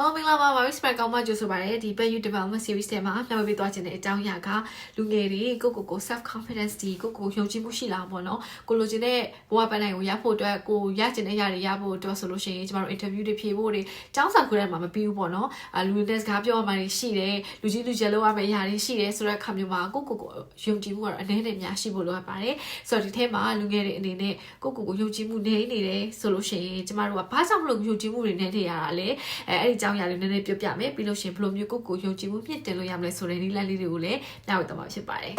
အော်မင်္ဂလာပါပါ respect ကောင်းမှကြိုဆိုပါရစေဒီ Pay You Development Series ထဲမှာမျှဝေပေးသွားခြင်းတဲ့အကြောင်းအရာကလူငယ်တွေကိုကိုကို self confidence ဒီကိုကိုယုံကြည်မှုရှိလာပေါ့နော်ကိုလိုချင်တဲ့ဘဝပန်းနိုင်ကိုရဖို့အတွက်ကိုရချင်တဲ့အရာတွေရဖို့အတွက်ဆိုလို့ရှိရင်ကျမတို့ interview တွေဖြေဖို့တွေចောင်းစာခွဲထဲမှာမပြီးဘူးပေါ့နော်အလူတွေစကားပြောရမှတွေရှိတယ်လူကြီးလူကျယ်လောက်ရမယ့်အရာတွေရှိတယ်ဆိုတဲ့အခါမျိုးမှာကိုကိုကိုယုံကြည်မှုကတော့အနည်းနဲ့များရှိဖို့လိုအပ်ပါတယ်ဆိုတော့ဒီထဲမှာလူငယ်တွေအနေနဲ့ကိုကိုကိုယုံကြည်မှုနေနေတယ်ဆိုလို့ရှိရင်ကျမတို့ကဘာကြောင့်မလို့ယုံကြည်မှုတွေနဲ့နေရတာလဲအဲအဲ့ဒီအကြောင်းအရာတွေနည်းနည်းပြောပြမယ်ပြီးလို့ရှိရင်ဘယ်လိုမျိုးကိုကိုယုံကြည်မှုမြင့်တင်လို့ရမလဲဆိုတဲ့နည်းလမ်းလေးတွေကိုလည်းညဝေတော့မှာဖြစ်ပါတယ်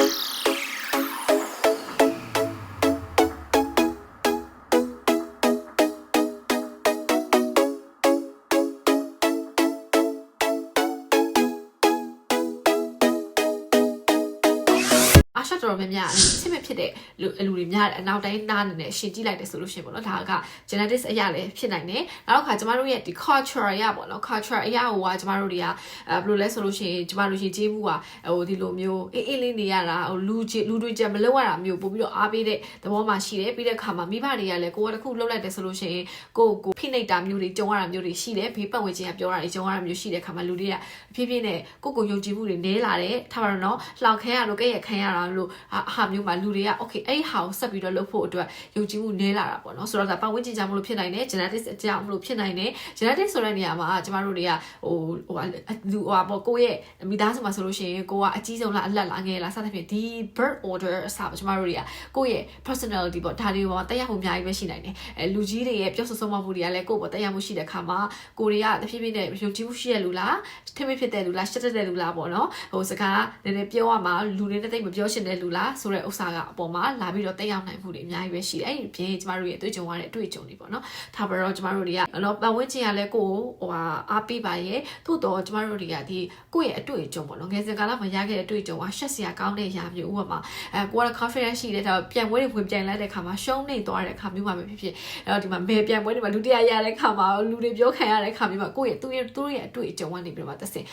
အရှက်တော်များများချစ်မဖြစ်တဲ့လူလူတွေများတယ်အနောက်တိုင်းနားနေနဲ့ရှင်ကြည့်လိုက်တယ်ဆိုလို့ရှိရင်ပေါ့နော်ဒါက genetics အရာလည်းဖြစ်နိုင်တယ်နောက်တစ်ခါကျမတို့ရဲ့ဒီ culture အရာပေါ့နော် culture အရာဟိုကကျမတို့တွေကအဲဘယ်လိုလဲဆိုလို့ရှိရင်ကျမတို့ရှင်ကျေးမှုကဟိုဒီလိုမျိုးအေးအေးလေးနေရတာဟိုလူကြီးလူတွေကြမလောက်ရတာမျိုးပို့ပြီးတော့အားပေးတဲ့သဘောမှရှိတယ်ပြီးတဲ့အခါမှာမိဘတွေကလည်းကိုကတခုလှုပ်လိုက်တယ်ဆိုလို့ရှိရင်ကိုကိုဖိနှိပ်တာမျိုးတွေကြုံရတာမျိုးတွေရှိတယ်ဘေးပတ်ဝန်းကျင်ကပြောတာတွေကြုံရတာမျိုးရှိတဲ့အခါမှာလူတွေကဖြည်းဖြည်းနဲ့ကိုကိုယုံကြည်မှုတွေနည်းလာတယ်ထားပါတော့နော်လှောက်ခဲရလို့ကဲ့ရခံရတာလို့အဟာမျိုးမှာလူတွေက okay အဲ့ဒီဟာကိုဆက်ပြီးတော့လုပ်ဖို့အတွက်ယုံကြည်မှုနည်းလာတာပေါ့နော်ဆိုတော့ဒါပတ်ဝန်းကျင်ကြောင့်မလို့ဖြစ်နိုင်တယ် genetics အကြောင်းမလို့ဖြစ်နိုင်တယ် genetics ဆိုတဲ့နေရာမှာကျမတို့တွေကဟိုဟိုလူဟိုပေါ့ကိုယ့်ရဲ့မိသားစုမှာဆိုလို့ရှိရင်ကိုကအကြီးဆုံးလားအလက်လားငယ်လားစသဖြင့်ဒီ birth order အစားကျမတို့တွေကကိုယ့်ရဲ့ personality ပေါ့ဒါတွေပေါ်တက်ရောက်မှုအများကြီးပဲရှိနိုင်တယ်အဲလူကြီးတွေရဲ့ပြောဆိုဆုံးမမှုတွေကလည်းကိုယ့်ပေါ်တက်ရောက်မှုရှိတဲ့ခါမှာကိုတွေကတဖြည်းဖြည်းနဲ့ယုံကြည်မှုရှိရလူလားထင်မဖြစ်တဲ့လူလားရှက်တဲ့လူလားပေါ့နော်ဟိုစကားနည်းနည်းပြောရမှာလူတွေနဲ့တိတ်မပြောရှင်တဲ့လူလားဆိုတဲ့ဥစ္စာကအပေါ်မှာလာပြီးတော့တက်ရောက်နိုင်မှုတွေအများကြီးပဲရှိတယ်အဲ့ဒီပြင်ကျမတို့ရဲ့အတွေ့အကြုံရတဲ့အတွေ့အကြုံတွေပေါ့နော်ဒါပေတော့ကျမတို့တွေကနော်ပတ်ဝန်းကျင်ကလည်းကိုယ်ဟိုဟာအားပေးပါရဲ့သို့တော့ကျမတို့တွေကဒီကိုယ့်ရဲ့အတွေ့အကြုံပေါ့နော်ငယ်စဉ်ကာလမှာရခဲ့တဲ့အတွေ့အကြုံကရှက်စရာကောင်းတဲ့ຢာမျိုးဥပမာအဲကိုက confidence ရှိတဲ့ဒါပြန်ပွဲတွေဝင်ပြန်လိုက်တဲ့ခါမှာရှုံးနေသွားတဲ့ခါမျိုးမှာပဲဖြစ်ဖြစ်အဲ့တော့ဒီမှာဘယ်ပြန်ပွဲတွေမှာလူတရားရတဲ့ခါမှာလူတွေပြောခံရတဲ့ခါမျိုးမှာကိုယ့်ရဲ့သူ့ရဲ့သူ့ရဲ့အတွေ့အကြုံကနေပြီးတော့မှသက်စင်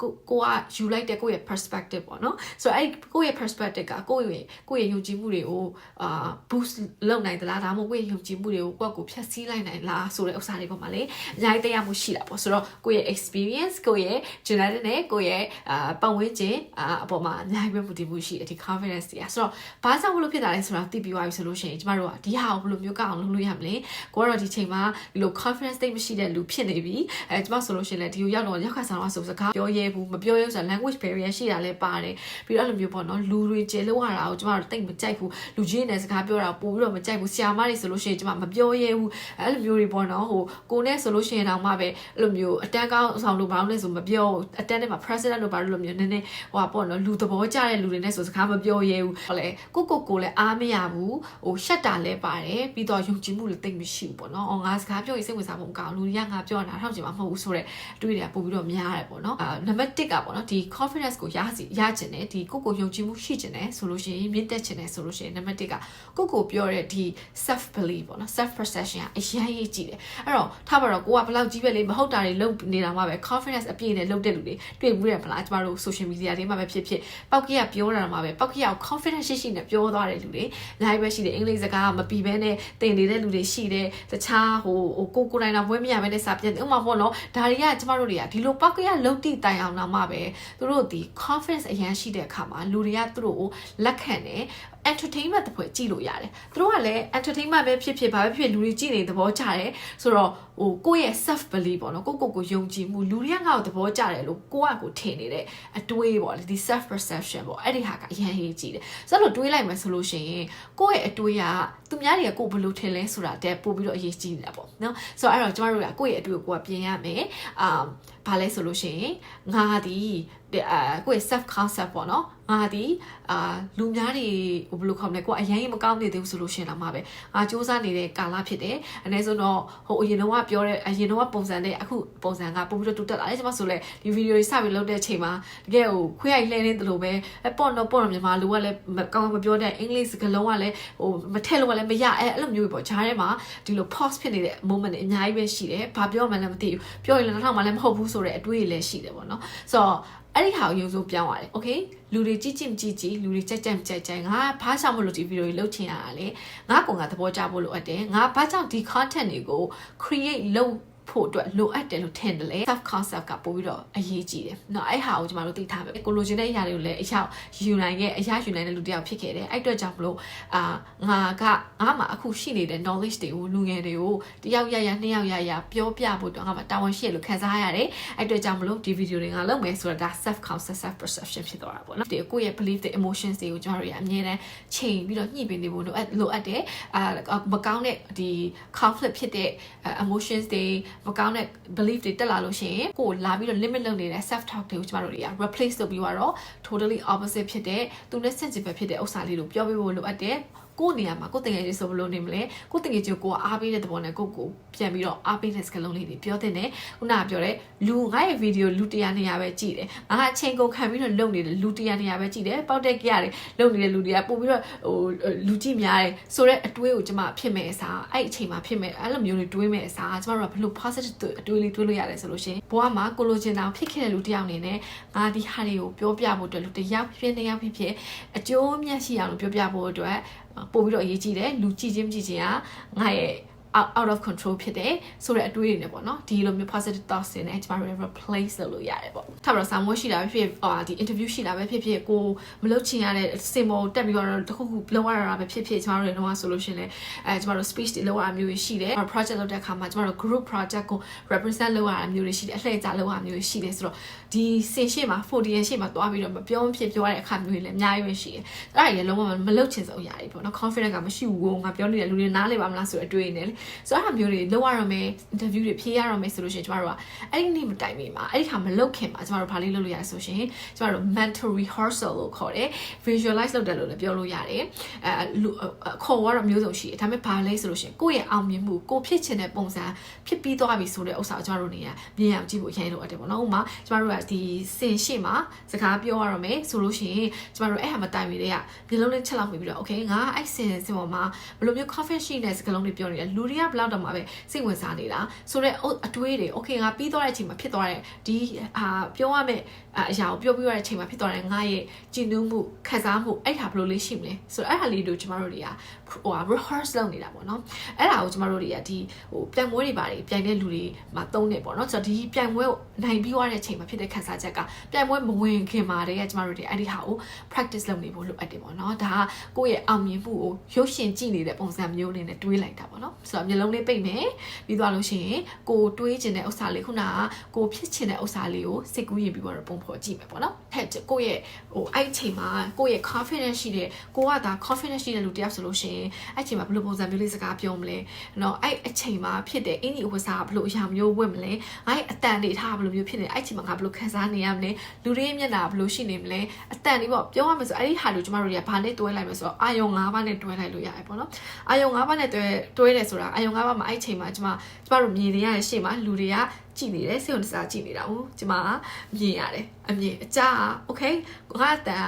ကိုကိုကယူလိုက်တဲ့ကိုယ့်ရဲ့ perspective ပေါ့နော်ဆိုတော့အဲ့ကိုယ့်ရဲ့ perspective ကကိုယ့်ရဲ့ကိုယ့်ရဲ့ယုံကြည်မှုတွေကိုအာ boost လုပ်နိုင်သလားဒါမှမဟုတ်ကိုယ့်ရဲ့ယုံကြည်မှုတွေကိုကိုယ့်ကိုဖျက်ဆီးလိုက်နိုင်လားဆိုတဲ့ဥစ္စာတွေပေါ်မှာလေအများကြီးတရားမှုရှိတာပေါ့ဆိုတော့ကိုယ့်ရဲ့ experience ကိုယ့်ရဲ့ genetic နဲ့ကိုယ့်ရဲ့အာပတ်ဝန်းကျင်အာအပေါ်မှာအများကြီးပဲမူတည်မှုရှိတယ်ဒီ confidence တွေကဆိုတော့ဘာကြောင့်မလို့ဖြစ်တာလဲဆိုတာသိပြီးသွားပြီဆိုလို့ရှိရင်ကျမတို့ကဒီဟာကိုဘယ်လိုမျိုးကောက်အောင်လုပ်လို့ရမလဲကိုကတော့ဒီချိန်မှာဒီလို confidence တိတ်မရှိတဲ့လူဖြစ်နေပြီအဲကျမဆိုလို့ရှိရင်လည်းဒီကိုရောက်တော့ရောက်ခါဆောင်တော့ဆိုစကားပြောရဲဘူးမပြောရဲဆိုတော့ language barrier ရှိတာလည်းပါတယ်ပြီးတော့အဲ့လိုမျိုးပေါ့နော်လူတွေကျေလောက်ရတာကိုကျမတို့တိတ်မကြိုက်ဘူးလူကြီးနဲ့စကားပြောတာပို့ပြီးတော့မကြိုက်ဘူးဆရာမတွေဆိုလို့ရှိရင်ကျမမပြောရဲဘူးအဲ့လိုမျိုးတွေပေါ့နော်ဟိုကိုနဲ့ဆိုလို့ရှိရင်တော့မှပဲအဲ့လိုမျိုးအတန်းကောင်းဆောင်လို့ဘာလို့လဲဆိုမပြောအတန်းထဲမှာ president လို့ဘာလို့လိုမျိုးနည်းနည်းဟိုပေါ့နော်လူသဘောကျတဲ့လူတွေနဲ့ဆိုစကားမပြောရဲဘူးဟောလေကိုကိုကိုလည်းအားမရဘူးဟိုရှက်တာလည်းပါတယ်ပြီးတော့ယုံကြည်မှုလည်းတိတ်မရှိဘူးပေါ့နော်အော်ငါစကားပြောရင်စိတ်ဝင်စားမှုမကောင်းလူတွေကငါပြောတာထောက်ချင်မှာမဟုတ်ဘူးဆိုတော့အတွေ့တွေကပို့ပြီးတော့များတယ်ပေါ့နော်အာနံပါတ်1ကပေါ့နော်ဒီ confidence ကိုရစီရကျင်တယ်ဒီကိုကိုယုံကြည်မှုရှိကျင်တယ်ဆိုလို့ရှိရင်မြင့်တက်ကျင်တယ်ဆိုလို့ရှိရင်နံပါတ်1ကကိုကိုပြောတဲ့ဒီ self belief ပေါ့နော် self perception ကအရင်ရေးကြည့်တယ်အဲ့တော့ထားပါတော့ကိုကဘယ်လောက်ကြီးပဲလေမဟုတ်တာတွေလုပ်နေတာမှပဲ confidence အပြည့်နဲ့လုပ်တဲ့လူတွေတွေ့မှုရဖလားကျမတို့ social media တွေမှာပဲဖြစ်ဖြစ်ပောက်ကရပြောတာမှာပဲပောက်ကရကို confidence ရှိရှိနဲ့ပြောသွားတဲ့လူတွေ live ပဲရှိတယ်အင်္ဂလိပ်စကားမပြီးဘဲနဲ့တင်နေတဲ့လူတွေရှိတယ်တခြားဟိုဟိုကိုကိုတိုင်းတော့ဘွဲမရဘဲနဲ့စာပြန်ဥမာပေါ့နော်ဒါတွေကကျမတို့တွေကဒီလိုပောက်ကရလုံတိတိုင်အောင်လာမှပဲသူတို့ဒီ confidence အရန်ရှိတဲ့အခါမှာလူတွေကသူတို့ကိုလက်ခံတယ် entertainment တပွဲကြည့်လို့ရတယ်သူတို့ကလည်း entertainment ပဲဖြစ်ဖြစ်ဘာပဲဖြစ်လူတွေကြည့်နေသဘောကျတယ်ဆိုတော့ဟိုကိုယ့်ရဲ့ self belief ပေါ့နော်ကိုကိုကိုယုံကြည်မှုလူတွေကငါ့ကိုသဘောကျတယ်လို့ကိုကကိုထင်နေတဲ့အတွေးပေါ့လေဒီ self perception ပေါ့အဲ့ဒီဟာကအရင်ရေးကြည့်တယ်ဆိုတော့တွေးလိုက်မယ်ဆိုလို့ရှိရင်ကိုယ့်ရဲ့အတွေးကသူများတွေကကိုဘယ်လိုထင်လဲဆိုတာတဲ့ပို့ပြီးတော့အရေးကြီးနေတာပေါ့နော်ဆိုတော့အဲ့တော့ကျမတို့ကကိုယ့်ရဲ့အတွေးကိုကိုကပြင်ရမယ်အာ ဘာလဲဆိုလို့ရှိရင်ငါဒီအာကိုယ့်ရဲ့ self concept ပေါ့နော် ငါဒီအာလူများတွေဟိုဘယ်လိုခေါ်မလဲကိုကအရင်မကောင်းနေသေးဘူးဆိုလို့ရှင်လာမှာပဲငါစူးစမ်းနေတဲ့ကာလဖြစ်တယ်အနည်းဆုံးတော့ဟိုအရင်တော့ပြောတဲ့အရင်တော့ပုံစံနဲ့အခုပုံစံကပုံပြီးတော့တူတက်လာတယ်ကျွန်မဆိုလဲဒီဗီဒီယိုတွေစပြီးလုပ်တဲ့အချိန်မှာတကယ်ဟိုခွေးရိုက်လှဲနေတယ်လို့ပဲပေါ့တော့ပေါ့တော့မြန်မာလူကလည်းကောင်းကောင်းမပြောတဲ့အင်္ဂလိပ်စကားလုံးကလည်းဟိုမထည့်လို့ကလည်းမရအဲအဲ့လိုမျိုးပေါ့ဂျားထဲမှာဒီလို pause ဖြစ်နေတဲ့ moment တွေအများကြီးပဲရှိတယ်ဘာပြောမှလည်းမသိဘူးပြောရင်လည်းတော့မှလည်းမဟုတ်ဘူးဆိုတဲ့အတွေးတွေလည်းရှိတယ်ပေါ့နော်ဆိုတော့ အဲ့ဒီဟာကိုရုံစိုးပြောင်းရတယ်โอเคလူတွေကြည့်ကြည့်မကြည့်ကြည့်လူတွေကြိုက်ကြိုက်မကြိုက်ကြိုက်ငါဘာကြောင့်မလို့ဒီဗီဒီယိုတွေလုပ်ချင်ရတာလဲငါကောင်ကသဘောကျဖို့လိုအပ်တယ်ငါဘာကြောင့်ဒီ content တွေကို create လုပ် ဖို့အတွက်လိုအပ်တယ်လို့ထင်တယ်လေ self concept ကပို့ပြီးတော့အရေးကြီးတယ်။နော်အဲ့ဟာကိုကျွန်တော်တို့သိထားမယ်။ကိုလိုချင်တဲ့အရာတွေကိုလည်းအရောက်ယူနိုင်ခဲ့အရယူနိုင်တဲ့လူတစ်ယောက်ဖြစ်ခဲ့တယ်။အဲ့အတွက်ကြောင့်မလို့အာငါကငါမှာအခုရှိနေတဲ့ knowledge တွေကိုလူငယ်တွေကိုတယောက်ရရနှစ်ယောက်ရရပြောပြဖို့တော့ငါမှာတာဝန်ရှိရလို့ခံစားရတယ်။အဲ့အတွက်ကြောင့်မလို့ဒီ video တွေငါလုပ်မယ်ဆိုတာဒါ self concept self perception ဖြစ်သွားတာပေါ့နော်။ဒီကိုယ့်ရဲ့ belief တွေ emotions တွေကိုကျွန်တော်တို့ရအမြဲတမ်းချိန်ပြီးတော့ညှိပေးနေဖို့လိုအပ်လိုအပ်တယ်။အာမကောင်းတဲ့ဒီ conflict ဖြစ်တဲ့ emotions တွေ မကောင်းတဲ့ belief တွေတက်လာလို့ရှိရင်ကိုယ်လာပြီးတော့ limit လုပ်နေတဲ့ self talk တွေကိုကျမတို့တွေက replace လုပ်ပြီးတော့ totally opposite ဖြစ်တဲ့သူနဲ့ sensitive ဖြစ်တဲ့ဥစ္စာလေးကိုပြောပြဖို့လိုအပ်တယ် ကိုယ့်နေရာမှာကိုယ့်တငယ်ချင်းဆိုဘလို့နေမလဲကိုယ့်တငယ်ချင်းကိုအားပေးတဲ့သဘောနဲ့ကိုယ့်ကိုပြန်ပြီးတော့အားပေးတဲ့စကားလုံးလေးတွေပြောတဲ့နဲ့ခုနကပြောတဲ့လူငါရဲ့ဗီဒီယိုလူတရားနေရာပဲကြည့်တယ်ငါကအချိန်ကုန်ခံပြီးတော့လုပ်နေတဲ့လူတရားနေရာပဲကြည့်တယ်ပေါက်တက်ကြရတယ်လုပ်နေတဲ့လူတွေကပို့ပြီးတော့ဟိုလူကြည့်များတယ်ဆိုတော့အတွေးကိုကျမဖြစ်မဲ့အစားအဲ့အချိန်မှာဖြစ်မဲ့အဲ့လိုမျိုးတွေတွေးမဲ့အစားကျမတို့ကဘလို့ positive အတွေးလေးတွေးလို့ရတယ်ဆိုလို့ရှင်ဘဝမှာကိုလိုချင်တာဖြစ်ခဲ့တဲ့လူတယောက်အနေနဲ့ငါဒီဟာတွေကိုပြောပြဖို့အတွက်လူတယောက်ဖြစ်နေယောက်ဖြစ်ဖြစ်အကျိုးမြတ်ရှိအောင်လို့ပြောပြဖို့အတွက် ပို့ပြီးတော့အရေးကြီးတယ်လူကြည့်ချင်းမကြည့်ချင်းကငါရဲ့ out of control ဖြစ်တယ်ဆိုတဲ့အတွေးတွေနဲ့ပေါ့နော်ဒီလိုမျိုး positive thoughts တွေနဲ့ကျမတို့ replace လုပ်လို့ရတယ်ပေါ့ထားပါတော့စာမွေးရှိတာပဲဖြစ်ဟိုဒီ interview ရှိတာပဲဖြစ်ဖြစ်ကိုမလုပ်ချင်ရတဲ့စင်မောတက်ပြီးတော့တခုခုလုပ်ရတာပဲဖြစ်ဖြစ်ကျမတို့တွေတော့ဆိုလို့ရှိရင်လည်းအဲကျမတို့ speech တွေလုပ်ရတာမျိုးရှိတယ် project လုပ်တဲ့အခါမှာကျမတို့ group project ကို represent လုပ်ရတာမျိုးတွေရှိတယ်အလှည့်ကျလုပ်ရတာမျိုးရှိတယ်ဆိုတော့ဒီစင်ရှေ့မှာ40ရရှေ့မှာတွားပြီးတော့မပြောမဖြစ်ပြောရတဲ့အခါမျိုးတွေလည်းအများကြီးပဲရှိတယ်အဲ့ဒါတွေလုံးဝမလုပ်ချင်ဆုံးအရာတွေပေါ့နော် confidence ကမရှိဘူးငါပြောနေတဲ့လူတွေနားလေပါမလားဆိုတဲ့အတွေ့အကြုံနဲ့ဆိုတော့အဲ့ဒါမျိုးတွေလုပ်ရတော့မယ် interview တွေဖြေရတော့မယ်ဆိုလို့ရှိရင်ကျမတို့ကအဲ့ဒီနေ့မတိုင်မီမှာအဲ့ဒီခါမလုပ်ခင်မှာကျမတို့ဘာလေးလုပ်လို့ရလဲဆိုရှင်ကျမတို့ mental rehearsal လို့ခေါ်တယ် visualize လုပ်တယ်လို့လည်းပြောလို့ရတယ်အဲခေါ်ရတော့မျိုးစုံရှိတယ်ဒါပေမဲ့ဘာလဲဆိုလို့ရှင်ကိုယ့်ရဲ့အောင်မြင်မှုကိုဖြစ်ချင်တဲ့ပုံစံဖြစ်ပြီးသွားပြီဆိုတဲ့ဥစ္စာကိုကျမတို့နေရမြင်အောင်ကြည့်ဖို့ရရင်လို့အပ်တယ်ပေါ့နော်ဥပမာကျမတို့ကဒီစင်ရှိမှာစကားပြောရတော့မယ်ဆိုလို့ရှိရင်ကျမတို့အဲ့ဟာမတိုင်မီတဲ့ကမျိုးလုံးလေးချက်လောက်ပြီးတော့ okay ငါအဲ့စင်စင်ပေါ်မှာဘယ်လိုမျိုး confidence ရှိတဲ့စကားလုံးတွေပြောနေလဲလူတွေကဘယ်လောက်တော့မှပဲစိတ်ဝင်စားနေတာဆိုတော့အတွေးတွေ okay ငါပြီးသွားတဲ့အချိန်မှာဖြစ်သွားတဲ့ဒီဟာပြောရမယ့်အရာကိုပြောပြရတဲ့အချိန်မှာဖြစ်သွားတဲ့ငါရဲ့ကြည်နူးမှုခံစားမှုအဲ့ဒါဘယ်လိုလေးရှိမလဲဆိုတော့အဲ့ဒါလေးတို့ကျမတို့တွေကဟို rehearse လုပ်နေတာပေါ့နော်အဲ့ဒါကိုကျမတို့တွေကဒီဟိုပြိုင်ပွဲတွေပါတယ်ပြိုင်တဲ့လူတွေမှာသုံးနေပေါ့နော်ဆိုတော့ဒီပြိုင်ပွဲကိုနိုင်ပြီးသွားတဲ့အချိန်မှာဖြစ်တဲ့ခံစားချက်ကပြိုင်ပွဲမဝင်ခင်မှာတည်းကကျမတို့တွေအဲ့ဒီဟာကို practice လုပ်နေဖို့လိုအပ်တယ်ပေါ့နော်ဒါကကိုယ့်ရဲ့အောင်မြင်မှုကိုရုပ်ရှင်ကြည့်နေတဲ့ပုံစံမျိုးလေးနဲ့တွေးလိုက်တာပေါ့နော်ဆိုတော့မျိုးလုံးလေးပိတ်မယ်ပြီးသွားလို့ရှိရင်ကိုတွေးချင်တဲ့ဥစ္စာလေးခုနကကိုဖြစ်ချင်တဲ့ဥစ္စာလေးကိုစိတ်ကူးရင်ပြီးတော့ပုံဖော်ကြည့်မယ်ပေါ့နော်ဟဲ့ကိုယ့်ရဲ့ဟိုအဲ့ချိန်မှာကိုယ့်ရဲ့ confidence ရှိတဲ့ကိုကဒါ confidence ရှိတဲ့လူတယောက်ဆိုလို့ရှိရင်အဲ့ချိန်မှာဘယ်လိုပုံစံမျိုးလေးစကားပြောမလဲနော်အဲ့အချိန်မှာဖြစ်တဲ့အင်ကြီးအဝတ်စားကဘယ်လိုအရာမျိုးဝတ်မလဲငါ့ရဲ့အတန်တွေထားဘယ်လိုမျိုးဖြစ်နေအဲ့ချိန်မှာငါဘယ်လိုခံစားနေရမလဲလူတွေရဲ့မျက်နှာဘယ်လိုရှိနေမလဲအတန်တွေပေါ့ပြောရမယ်ဆိုအဲ့ဒီဟာတွေကျမတို့တွေကဘာနဲ့တွဲလိုက်မလဲဆိုတော့အာယုံ၅ပါးနဲ့တွဲလိုက်လို့ရတယ်ပေါ့နော်အာယုံ၅ပါးနဲ့တွဲတွဲတယ်ဆိုတအာယုံ၅ပါးမှာအဲ့ချိန်မှာကျမကျမတို့မြင်နေရတဲ့ရှေ့မှာလူတွေကကြည့်နေတယ်စိတ်ဝင်စားကြည့်နေတာဟုတ်ကျမမြင်ရတယ်အမြင်အကြโอเคငါအတန်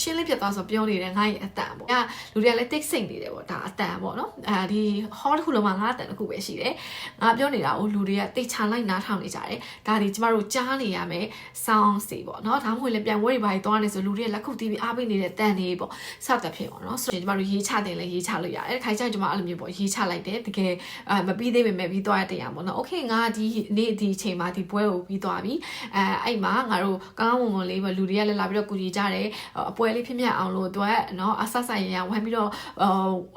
ရှင်းလင်းပြသွားဆိုပြောနေတယ်ငါ့ရဲ့အတန်ပေါ့။အဲလူတွေကလည်းတိတ်ဆိတ်နေတယ်ပေါ့ဒါအတန်ပေါ့နော်။အဲဒီ hall တစ်ခုလုံးမှာငါအတန်တစ်ခုပဲရှိတယ်။ငါပြောနေတာကိုလူတွေကတိတ်ချလိုက်နားထောင်နေကြတယ်။ဒါဒီကျမတို့ကြားနေရမယ် sound စီပေါ့နော်။ဒါမှမဟုတ်လည်းပြန်ဝဲတွေပါသွားနေဆိုလူတွေကလက်ခုပ်တီးပြီးအားပေးနေတဲ့တန်တွေပေါ့။စသဖြင့်ပေါ့နော်။ဆိုရင်ကျမတို့ရေးချတယ်လည်းရေးချလို့ရတယ်။ခိုင်ကျရင်ကျမအဲ့လိုမျိုးပေါ့ရေးချလိုက်တယ်။တကယ်အဲမပြီးသေးပေမဲ့ပြီးသွားတဲ့တရားပေါ့နော်။ Okay ငါဒီနေ့ဒီအချိန်မှာဒီပွဲကိုပြီးသွားပြီ။အဲအဲ့မှာငါတို့ကောင်းကောင်းမွန်မွန်လေးပဲလူတွေကလည်းလာပြီးတော့ကူညီကြတယ်။အပွဲလေးဖြစ်မြတ်အောင်လို့သူကနော်အဆက်ဆိုင်ရဝိုင်းပြီးတော့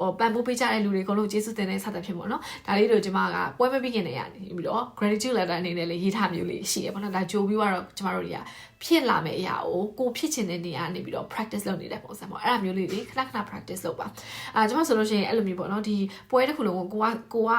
ဟိုပန်ပိုးပေးကြတဲ့လူတွေအကုန်လုံးကျေးဇူးတင်တဲ့ဆက်သက်ဖြစ်ပေါ့နော်ဒါလေးတို့ကျမကပွဲမပြီးခင်တည်းကနေပြီးတော့ gratitude letter အနေနဲ့လေးရေးထားမျိုးလေးရှိရပေါ့နော်ဒါကြိုးပြီးတော့ကျမတို့တွေကဖြစ်လာမယ့်အရာကိုကိုဖြစ်ချင်တဲ့နေရာနေပြီးတော့ practice လုပ်နေတဲ့ပုံစံပေါ့အဲ့ဒါမျိုးလေးတွေခဏခဏ practice လုပ်ပါအာကျွန်မဆိုလို့ရှိရင်အဲ့လိုမျိုးပေါ့နော်ဒီပွဲတစ်ခုလုံးကိုကိုကကိုက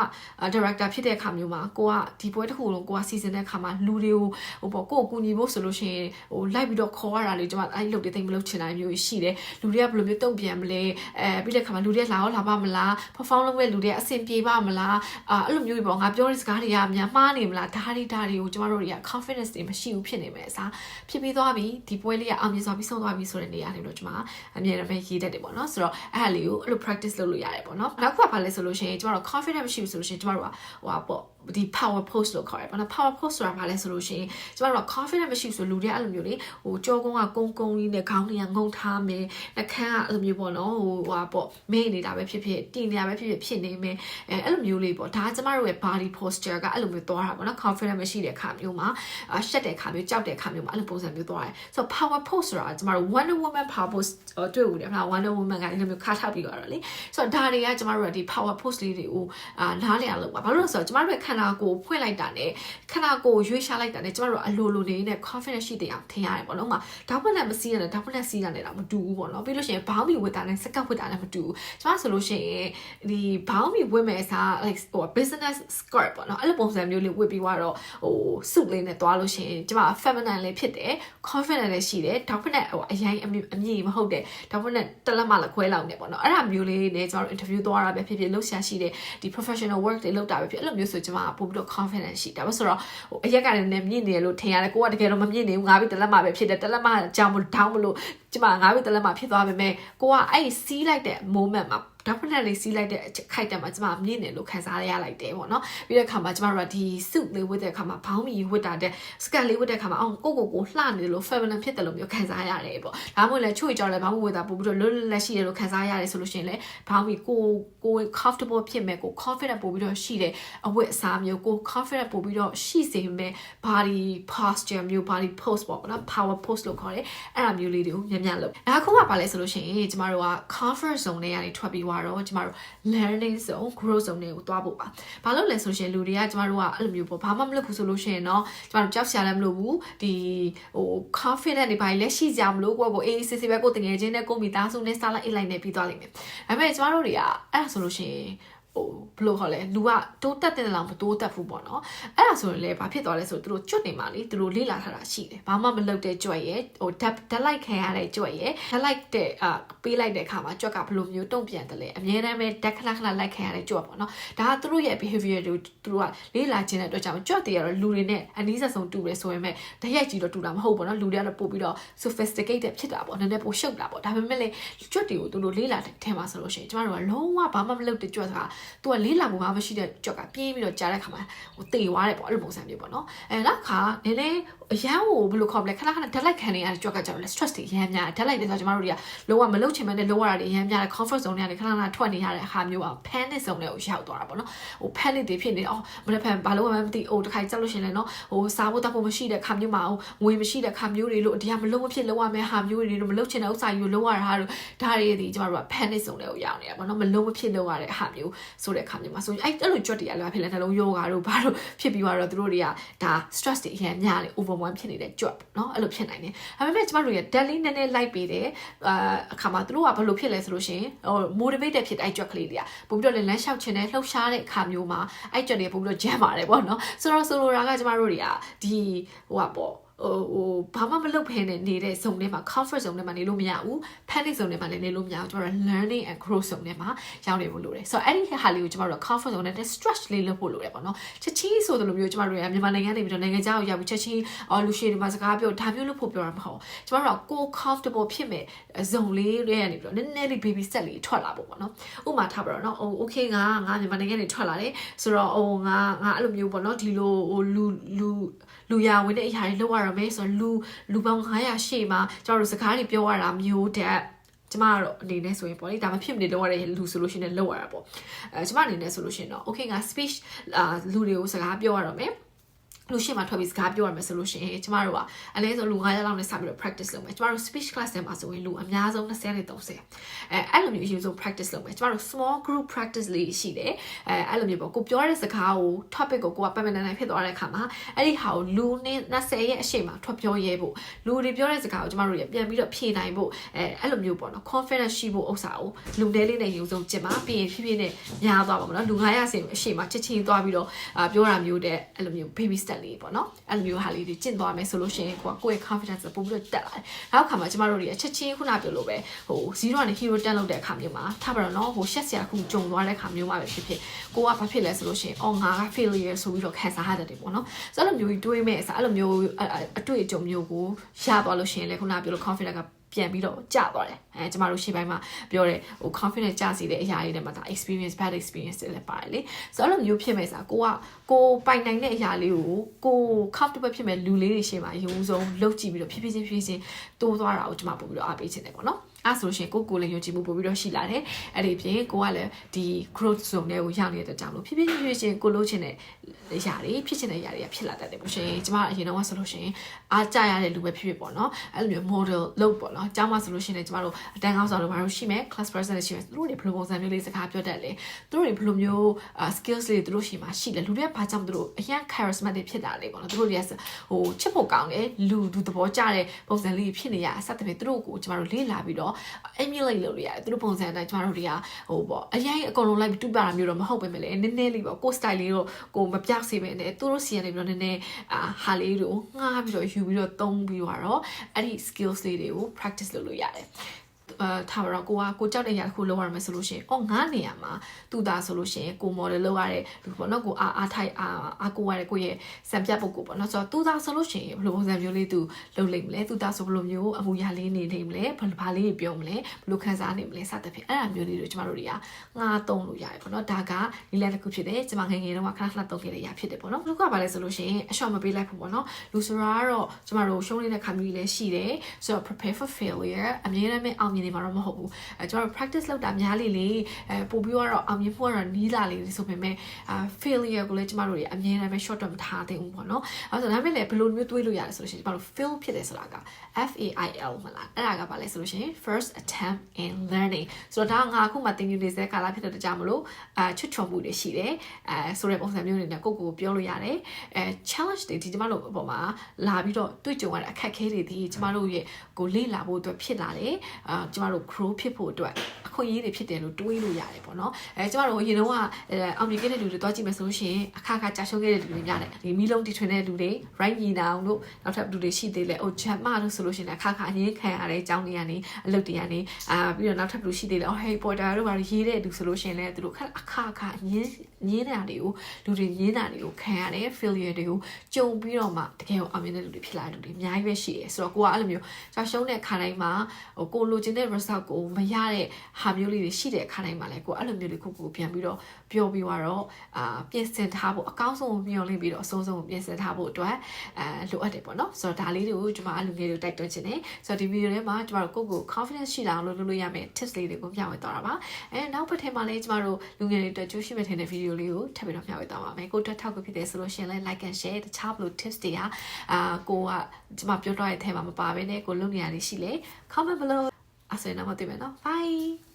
director ဖြစ်တဲ့အခါမျိုးမှာကိုကဒီပွဲတစ်ခုလုံးကိုက season တဲ့အခါမှာလူတွေကိုဟိုပေါ့ကိုကိုကူညီဖို့ဆိုလို့ရှိရင်ဟိုလိုက်ပြီးတော့ခေါ်ရတာလေကျွန်မအဲ့လုပ်တဲ့တိတ်မလုပ်ချင်တာမျိုးရှိတယ်လူတွေကဘယ်လိုမျိုးတုံ့ပြန်မလဲအဲပြီးတဲ့အခါမှာလူတွေကလာရောလာပါမလား perform လုပ်မဲ့လူတွေကအဆင်ပြေပါမလားအာအဲ့လိုမျိုးပေါ့ငါပြောတဲ့စကားတွေကများမှားနေမလားဒါတွေဒါတွေကိုကျွန်မတို့တွေက confidence တွေမရှိဘူးဖြစ်နေမယ်အစားဖြစ်ပြီးသွားပြီဒီပွဲလေးကအောင်မြင်စွာပြီးဆုံးသွားပြီဆိုတဲ့နေရာတွေတော့ကျွန်မအမြဲတမ်းရေးတတ်တယ်ပေါ့နော်ဆိုတော့အဲ့ဒါလေးကိုအဲ့လို practice လုပ်လို့ရတယ်ပေါ့နော်နောက်ကဘာလဲဆိုလို့ရှိရင်ကျွန်တော်တို့ confidence မရှိဘူးဆိုလို့ရှိရင်ကျွန်တော်တို့ကဟိုပါပေါ့ ဒီ power post လို့ခေါ်တယ်ပေါ့နော် power post ဆိုတာဘာလဲဆိုလို့ရှိရင်ကျမတို့က confident မရှိဘူးဆိုလူတွေအဲ့လိုမျိုးလေဟိုကြောကုန်းကကုန်းကုန်းကြီးနဲ့ခေါင်းတွေကငုံထားမယ်နှခမ်းကအဲ့လိုမျိုးပေါ့နော်ဟိုဟာပေါ့မေ့နေတာပဲဖြစ်ဖြစ်တည်နေတာပဲဖြစ်ဖြစ်ဖြစ်နေမယ်အဲအဲ့လိုမျိုးလေးပေါ့ဒါကကျမတို့ရဲ့ body posture ကအဲ့လိုမျိုးသွားတာပေါ့နော် confident မရှိတဲ့အခါမျိုးမှာအရှက်တဲ့အခါမျိုးကြောက်တဲ့အခါမျိုးမှာအဲ့လိုပုံစံမျိုးသွားတယ်ဆိုတော့ power post ဆိုတာကျမတို့ Wonder Woman power post တွေ့ဦးတယ်မလား Wonder Woman ကဒီလိုမျိုးခါထောက်ပြီးတော့လေဆိုတော့ဒါတွေကကျမတို့ကဒီ power post လေးတွေကိုအာနားလည်အောင်လုပ်ပါဘာလို့လဲဆိုတော့ကျမတို့ရဲ့ခန္ဓာကိုယ်ဖွင့်လိုက်တာနဲ့ခန္ဓာကိုယ်ရွေးရှားလိုက်တာနဲ့ကျမတို့အလိုလိုနေနဲ့ confidence ရှိတဲ့အောင်ထင်ရတယ်ပေါ့နော်။ဥမာဓာတ်ပွက်နဲ့မစီးရတယ်ဓာတ်ပွက်နဲ့စီးရတယ်တော့မတူဘူးပေါ့နော်။ပြီးလို့ရှိရင်ဘောင်းမီဝတ်တာနဲ့စကတ်ဝတ်တာနဲ့မတူဘူး။ကျမဆိုလို့ရှိရင်ဒီဘောင်းမီဝတ်မဲ့အစား like ဟို business skirt ပေါ့နော်။အဲ့လိုပုံစံမျိုးလေးဝတ်ပြီးတော့ဟို suit လေးနဲ့သွားလို့ရှိရင်ကျမ feminine လေးဖြစ်တယ် confident လေးရှိတယ်ဓာတ်ပွက်နဲ့ဟိုအရင်အမြင့်အမြင့်မဟုတ်တယ်ဓာတ်ပွက်နဲ့တလက်မလက်ခွဲလောက်နေပေါ့နော်။အဲ့ဒါမျိုးလေးနဲ့ကျမတို့ interview သွားတာပဲဖြစ်ဖြစ်လှုပ်ရှားရှိတယ်ဒီ professional work တွေလုပ်တာပဲဖြစ်အဲ့လိုမျိုးဆိုကျမကပို့ပြီးတော့ confident ရှိတာပဲဆိုတော့ဟိုအရက်ကလည်းနည်းမြင့်နေတယ်လို့ထင်ရတယ်ကိုကတကယ်တော့မမြင့်နေဘူးငါပြီးတလက်မပဲဖြစ်တယ်တလက်မကြောင်မတောင်းမလို့ကျမငါပြီးတလက်မဖြစ်သွားပေမဲ့ကိုကအဲ့စီးလိုက်တဲ့ moment မှာ definitely စီးလိုက်တဲ့ခိုက်တက်မှာကျမမြင့်တယ်လို့ခံစားရလိုက်တယ်ပေါ့နော်ပြီးတဲ့အခါမှာကျမတို့ကဒီ suit လေးဝတ်တဲ့အခါမှာဘောင်းမီဝတ်တာတဲ့ skirt လေးဝတ်တဲ့အခါမှာအောင်ကိုကိုကိုလှနေလို့ feminine ဖြစ်တယ်လို့မျိုးခံစားရတယ်ပေါ့ဒါမှမဟုတ်လည်းချို့ကြော်လည်းဘောင်းမဝတ်တာပို့ပြီးတော့လွတ်လွတ်လပ်ရှိတယ်လို့ခံစားရတယ်ဆိုလို့ရှိရင်လည်းဘောင်းမီကိုကို comfortable ဖြစ်မဲ့ကို confident ပို့ပြီးတော့ရှိတယ်အဝတ်အစားမျိုးကို confident ပို့ပြီးတော့ရှိစေမဲ့ body posture မျိုး body pose ပေါ့နော် power pose လို့ခေါ်တယ်အဲ့ဒါမျိုးလေးတွေကိုညံ့ညံ့လုပ်ဒါခုမှပါလဲဆိုလို့ရှိရင်ကျမတို့က comfort zone တွေကနေထွက်ပြီးသွားတော့ကျမတို့ learning zone growth zone တွေကိုသွားဖို့ပါဘာလို့လဲဆိုလို့ရှိရင်လူတွေကကျမတို့ကအဲ့လိုမျိုးပေါ့ဘာမှမလုပ်ဘူးဆိုလို့ရှိရင်တော့ကျမတို့ကြောက်စရာလည်းမလိုဘူးဒီဟို confident တွေဘာကြီးလဲရှိကြမလို့ကိုယ့်ကိုအေးစစ်စစ်ပဲကိုယ်တငယ်ချင်းနဲ့ကိုမိသားစုနဲ့စားလိုက်အိတ်လိုက်နဲ့ပြီးသွားလိမ့်မယ်ဒါပေမဲ့ကျမတို့တွေကအဲ့ဒါဆိုလို့ရှိရင် ဟိုဘယ်လိုခေါ်လဲလူကတိုးတက်တဲ့လောက်မတိုးတက်ဘူးပေါ့နော်အဲ့ဒါဆိုရင်လည်းဘာဖြစ်သွားလဲဆိုသူတို့ကျွတ်နေမှလေသူတို့လေ့လာထားတာရှိတယ်ဘာမှမလုပ်တဲ့ကြွက်ရဲ့ဟိုဓာတ်ဓာတ်လိုက်ခံရတဲ့ကြွက်ရဲ့ဓာတ်လိုက်တဲ့အာပေးလိုက်တဲ့အခါမှာကြွက်ကဘယ်လိုမျိုးတုံ့ပြန်တယ်လဲအများနဲ့ပဲဓာတ်ခဏခဏလိုက်ခံရတဲ့ကြွက်ပေါ့နော်ဒါကသူတို့ရဲ့ behavior တွေသူတို့ကလေ့လာခြင်းတဲ့အတွက်ကြောင့်ကြွက်တွေကတော့လူတွေနဲ့အနည်းဆက်ဆုံးတူတယ်ဆိုရင်မဲ့ဓာတ်ရိုက်ကြည့်တော့တူတာမဟုတ်ပေါ့နော်လူတွေကတော့ပို့ပြီးတော့ sophisticated ဖြစ်တာပေါ့နည်းနည်းပိုရှုပ်တာပေါ့ဒါပေမဲ့လေကြွက်တွေကိုသူတို့လေ့လာတဲ့ထဲမှာဆိုလို့ရှိရင်ကျမတို့ကလုံးဝဘာမှမလုပ်တဲ့ကြွက်ဆိုတာသူကလေ့လာမှုဘာမှမရှိတဲ့ကြွက်ကပြေးပြီးတော့ကြားတဲ့ခါမှာဟိုတေသွားတယ်ပေါ့အဲ့လိုပုံစံမျိုးပေါ့နော်အဲနောက်ခါနည်းနည်းအရန်ကိုဘယ်လိုခေါ်မလဲခဏခဏဓာတ်လိုက်ခံနေရတဲ့ကြွက်ကကြတော့လေ stress တွေရမ်းများဓာတ်လိုက်တယ်ဆိုတော့ကျမတို့တွေကလုံးဝမလုပ်ချင်မဲ့နဲ့လုံးဝတာတွေရမ်းများတယ် comfort zone တွေကနေခဏခဏထွက်နေရတဲ့အခါမျိုးอ่ะ panic zone တွေကိုရောက်သွားတာပေါ့နော်ဟို panic တွေဖြစ်နေအော်မနေ့ဖန်ဘာလို့မှမသိအိုတခါကြောက်လို့ရှင်လဲနော်ဟိုစားဖို့တောက်ဖို့မရှိတဲ့ခါမျိုးမှာငွေမရှိတဲ့ခါမျိုးတွေလို့တရားမလုံးမဖြစ်လုံးဝမဲ့ဟာမျိုးတွေလို့မလုပ်ချင်တဲ့ဥစ္စာကြီးကိုလုံးဝရတာတို့ဒါတွေဒီကျမတို့က panic zone တွေကိုရောက်နေတာပေါ့နော်မလုံးမဖြစ်လုံးရတဲ့ဟာမျိုးဆိုတဲ့ခါမျိုးမှာဆိုရင်အဲ့အဲ့လိုကြွက်တွေကလည်းဖြစ်လဲနှလုံးယောဂါတို့ဘာလို့ဖြစ်ပြီးတော့သူတို့တွေကဒါ stress တွေအရင်များတယ် overwhelm ဖြစ်နေတဲ့ကြွက်ပေါ့နော်အဲ့လိုဖြစ်နိုင်တယ်ဒါပေမဲ့ကျမတို့ရဲ့ daily နည်းနည်းလိုက်ပေးတယ်အာအခါမှာသူတို့ကဘယ်လိုဖြစ်လဲဆိုလို့ရှိရင်ဟို motivated ဖြစ်တဲ့အဲ့ကြွက်ကလေးတွေကပို့ပြီးတော့လည်းလမ်းလျှောက်ချင်တဲ့လှုပ်ရှားတဲ့အခါမျိုးမှာအဲ့ကြွက်တွေပို့ပြီးတော့ဂျမ်းပါတယ်ပေါ့နော်ဆိုတော့ဆိုလိုတာကကျမတို့တွေကဒီဟိုကပေါ့ ဟိုဟိုဘာမှမလုပ်ဖ ೇನೆ နေတဲ့ zone ထဲမှာ comfort zone ထဲမှာနေလို့မရဘူး panic zone ထဲမှာလည်းနေလို့မရဘူးကျမတို့ learning and growth zone ထဲမှာရောက်နေဖို့လိုတယ်ဆိုတော့အဲ့ဒီဟာလေးကိုကျမတို့ comfort zone နဲ့ stretch လေးလုပ်ဖို့လိုတယ်ပေါ့နော်ချက်ချင်းဆိုသလိုမျိုးကျမတို့ရမြန်မာနိုင်ငံနေပြီးတော့နိုင်ငံခြားကိုရောက်ပြီးချက်ချင်းအော်လူရှိတွေမှာစကားပြောဒါမျိုးလို့ဖို့ပြောတာမဟုတ်ကျမတို့ကကို comfortable ဖြစ်မဲ့ zone လေးတွေကနေပြီးတော့နည်းနည်းလေး baby step လေးထွက်လာဖို့ပေါ့နော်ဥပမာထားပါတော့နော်ဟို okay ငါငါမြန်မာနိုင်ငံနေထွက်လာတယ်ဆိုတော့ဟိုငါငါအဲ့လိုမျိုးပေါ့နော်ဒီလိုဟိုလူလူလူရဝင်တဲ့အရာတွေလောက်ရမယ်ဆိုတော့လူလူပေါင်း900ရှေ့မှာကျမတို့စကားတွေပြောရတာမျိုးတဲ့ကျမကတော့အနေနဲ့ဆိုရင်ပေါ့လေဒါမှဖြစ်မနေတော့ရတဲ့လူဆိုလို့ရှိရင်လောက်ရတာပေါ့အဲကျမအနေနဲ့ဆိုလို့ရှိရင်တော့ okay ငါ speech အာလူတွေကိုစကားပြောရတော့မယ် လူရှိမှထွက်ပြီးစကားပြောရမယ်ဆိုလို့ရှိရင်ကျမတို့ကအလဲဆိုလူ900လောက်နဲ့စပြီးတော့ practice လုပ်မယ်ကျမတို့ speech class ထဲမှာဆိုရင်လူအများဆုံး20နဲ့30အဲအဲ့လိုမျိုးအရင်ဆုံး practice လုပ်မယ်ကျမတို့ small group practice လေးရှိတယ်အဲအဲ့လိုမျိုးပေါ့ကိုပြောတဲ့စကားကို topic ကိုကိုကပတ်မနေနိုင်ဖြစ်သွားတဲ့အခါမှာအဲ့ဒီဟာကိုလူနဲ့20ရဲ့အရှိန်မှာထွက်ပြောရဲဖို့လူတွေပြောတဲ့စကားကိုကျမတို့ရပြန်ပြီးတော့ဖြေနိုင်ဖို့အဲအဲ့လိုမျိုးပေါ့နော် confidence ရှိဖို့ဥစ္စာကိုလူတဲလေးနဲ့ယူဆုံးကျင်ပါပြီးရင်ဖြည်းဖြည်းနဲ့များသွားပါမလားလူ900ဆင်အရှိန်မှာချက်ချင်းသွားပြီးတော့ပြောတာမျိုးတဲ့အဲ့လိုမျိုး baby step လေးပေါ့နော်အဲ့လိုမျိုးဟာလေးတွေကျင့်သွားမယ်ဆိုလို့ရှိရင်ကိုကကိုယ့်ရဲ့ confidence ပို့ပြီးတော့တက်လာတယ်နောက်အခါမှာကျမတို့တွေအချက်ချင်းခုနပြောလို့ပဲဟို0ကနေ hero တက်လောက်တဲ့အခါမျိုးမှာထားပါတော့နော်ဟိုရှက်စရာခုကြုံသွားတဲ့အခါမျိုးမှာပဲဖြစ်ဖြစ်ကိုကဘာဖြစ်လဲဆိုလို့ရှိရင်အော်ငါက failure ဆိုပြီးတော့ခံစားရတယ်ပေါ့နော်ဆိုတော့အဲ့လိုမျိုးတွေးမဲ့အစားအဲ့လိုမျိုးအတွေ့အကြုံမျိုးကိုရသွားလို့ရှိရင်လေခုနပြောလို့ confidence က ပြန်ပြီးတော့ကျသွားတယ်အဲကျမတို့ရှေ့ပိုင်းမှာပြောတယ်ဟို confidence ကျစေတဲ့အရာတွေထဲမှာဒါ experience bad experience တွေလည်းပါတယ်လေဆိုတော့အဲ့လိုမျိုးဖြစ်မဲ့စားကိုကကိုပိုင်နိုင်တဲ့အရာလေးကိုကို comfortable ဖြစ်မဲ့လူလေးတွေရှေ့မှာအရင်ဆုံးလှုပ်ကြည့်ပြီးတော့ဖြည်းဖြည်းချင်းဖြည်းဖြည်းချင်းတိုးသွားတာကိုကျမပို့ပြီးတော့အားပေးချင်တယ်ပေါ့နော် အဲ့ဆိုရှင်ကိုကိုလည်းယုံကြည်မှုပို့ပြီးတော့ရှိလာတယ်အဲ့ဒီပြင်ကိုကလည်းဒီ growth zone တွေကိုရောက်နေတဲ့ကြောင့်လို့ဖြည်းဖြည်းဖြည်းချင်းကိုလို့ချင်တဲ့အရာတွေဖြစ်ချင်တဲ့အရာတွေကဖြစ်လာတတ်တယ်ပေါ့ရှင်ကျမအရင်တော့ဆိုလို့ရှင်အားကြရတဲ့လူပဲဖြစ်ဖြစ်ပေါ့နော်အဲ့လိုမျိုး model လုပ်ပေါ့နော်ကျောင်းမှာဆိုလို့ရှင်လည်းကျမတို့အတန်းကောင်းဆောင်တို့ဘာလို့ရှိမယ် class president ရှိမယ်သူတို့တွေဘယ်လိုပုံစံမျိုးလေးစကားပြောတတ်လဲသူတို့တွေဘယ်လိုမျိုး skills တွေသူတို့ရှိမှရှိလဲလူတွေကဘာကြောင့်သူတို့အရင် charismatic ဖြစ်တာလဲပေါ့နော်သူတို့တွေကဟိုချစ်ဖို့ကောင်းတယ်လူလူသဘောကျတဲ့ပုံစံလေးဖြစ်နေရအစသဖြင့်သူတို့ကိုကျမတို့လေ့လာပြီးတော့ emulate လုပ်ရရတယ်သူတို့ပုံစံအတိုင်းကျမတို့တွေကဟိုပေါ့အရင်အကုန်လုံးလိုက်တူပါတာမျိုးတော့မဟုတ်ပဲမလဲနည်းနည်းလေးပေါ့ကို style လေးတော့ကိုမပြောက်စေပဲနဲ့သူတို့စီကနေပြီးတော့နည်းနည်းအာဟာလေးတို့ငှားပြီးတော့ယူပြီးတော့သုံးပြီးတော့အဲ့ဒီ skills လေးတွေကို practice လုပ်လို့ရတယ် အာထားပါတော့ကိုကကိုကြောက်တဲ့ຢာတစ်ခုလောက်ရမယ်ဆိုလို့ရှိရင်အော်ငါနေရာမှာသူသားဆိုလို့ရှိရင်ကို model လောက်ရတဲ့လူပေါ့နော်ကိုအားအားထိုက်အားအားကိုရတဲ့ကိုရဲ့စံပြတ်ပုဂ္ဂိုလ်ပေါ့နော်ဆိုတော့သူသားဆိုလို့ရှိရင်ဘယ်လိုပုံစံမျိုးလေးသူလုပ်လိမ့်မလဲသူသားဆိုဘယ်လိုမျိုးအမူအရာလေးနေလိမ့်မလဲဘယ်ဘာလေးပြောမလဲဘယ်လိုခံစားနေမလဲစသဖြင့်အဲ့ဒါမျိုးလေးတွေကျမတို့တွေကငါသုံးလို့ရတယ်ပေါ့နော်ဒါကနီလန်တစ်ခုဖြစ်တယ်ကျမငယ်ငယ်တုန်းကခဏခဏသုံးခဲ့တဲ့ຢာဖြစ်တယ်ပေါ့နော်လူကဘာလဲဆိုလို့ရှိရင်အလျှော့မပေးလိုက်ဘူးပေါ့နော်လူဆိုတာကတော့ကျမတို့ရှုံးနေတဲ့ခါမျိုးလေးလည်းရှိတယ်ဆိုတော့ prepare for failure အမြဲတမ်းအောင်မြင်နေမှာတော့မဟုတ်ဘူးအဲကျွန်တော် practice လုပ်တာများလေလေအဲပို့ပြီးတော့အောင်မြင်ဖို့ကတော့နီးလာလေဆိုပေမဲ့အာ failure ကိုလည်းကျမတို့တွေအမြဲတမ်းပဲ short term ထားသင့်ဘူးပေါ့နော်အဲဆိုဒါပေမဲ့လည်းဘယ်လိုမျိုးတွေးလို့ရလဲဆိုလို့ရှိရင်ကျမတို့ fail ဖြစ်တယ်ဆိုတာက F A I L မလားအဲ့ဒါကဘာလဲဆိုလို့ရှိရင် first attempt in learning ဆိုတော့ဒါငါအခုမှသင်ယူနေတဲ့ကာလဖြစ်တဲ့ကြောင့်မလို့အာချွတ်ချော်မှုတွေရှိတယ်အဲဆိုတဲ့ပုံစံမျိုးတွေနဲ့ကိုယ့်ကိုယ်ပြောလို့ရတယ်အဲ challenge တွေဒီကျမတို့အပေါ်မှာလာပြီးတော့တွေ့ကြုံရတဲ့အခက်အခဲတွေဒီကျမတို့ရဲ့ကိုလေ့လာဖို့အတွက်ဖြစ်လာတယ်အာကျမတို့ grow ဖြစ်ဖို့အတွက်အခွင့်အရေးတွေဖြစ်တယ်လို့တွေးလို့ရတယ်ပေါ့နော်အဲကျမတို့အရင်တော့အောင်မြင်ခဲ့တဲ့လူတွေတွားကြည့်မယ်ဆိုလို့ရှိရင်အခါခါကြာရှုံးခဲ့တဲ့လူတွေများတယ်ဒီမီလုံးတီထွင်တဲ့လူတွေ right ညီနောင်တို့နောက်ထပ်လူတွေရှိသေးတယ်ဟိုဂျမလို့ဆိုလို့ရှိရင်အခါခါအရင်ခံရတဲ့အကြောင်းတွေကနေအလုပ်တွေကနေအာပြီးတော့နောက်ထပ်လူရှိသေးတယ်အော် Harry Potter တို့ဘာလို့ရေးတဲ့လူဆိုလို့ရှိရင်လည်းသူတို့အခါခါအရင်ညင်းတာတွေကိုလူတွေညင်းတာတွေကိုခံရတယ် failure တွေကိုကြုံပြီးတော့မှတကယ်ကိုအောင်မြင်တဲ့လူတွေဖြစ်လာတဲ့လူတွေအများကြီးပဲရှိတယ်ဆိုတော့ကိုကအဲ့လိုမျိုးကြာရှုံးတဲ့ခါတိုင်းမှာဟိုကိုလိုချင်တဲ့ result ကိုမရတဲ့ဟာမျိုးလေးတွေရှိတဲ့အခါတိုင်းမှာလည်းကိုအဲ့လိုမျိုးလေးကိုကိုပြန်ပြီးတော့ပြောပြီးတော့အာပြင်ဆင်ထားဖို့အကောင်းဆုံးကိုမျှော်လင့်ပြီးတော့အဆုံးဆုံးကိုပြင်ဆင်ထားဖို့အတွက်အဲလိုအပ်တယ်ပေါ့နော်ဆိုတော့ဒါလေးတွေကိုကျွန်မအလူငယ်တွေတိုက်တွန်းချင်တယ်ဆိုတော့ဒီဗီဒီယိုထဲမှာကျွန်တော်တို့ကိုကို confidence ရှိလာအောင်လုပ်လို့ရမယ် tips လေးတွေကိုမျှဝေသွားတာပါအဲနောက်ပတ်ထဲမှာလည်းကျွန်တော်တို့လူငယ်တွေအတွက်ကျိုးရှိမဲ့ထင်တဲ့ဗီဒီယိုလေးကိုထပ်ပြီးတော့မျှဝေသွားပါမယ်ကိုတက်ထောက်ကိုဖြစ်တယ်ဆိုလို့ရှိရင်လည်း like and share တခြားဘလို့ tips တွေကအာကိုကကျွန်မပြောတော့တဲ့အထဲမှာမပါဘဲနဲ့ကိုလုပ်နေရလေးရှိလေ comment below အဆွေးနောက်မှတွေ့မယ်နော် bye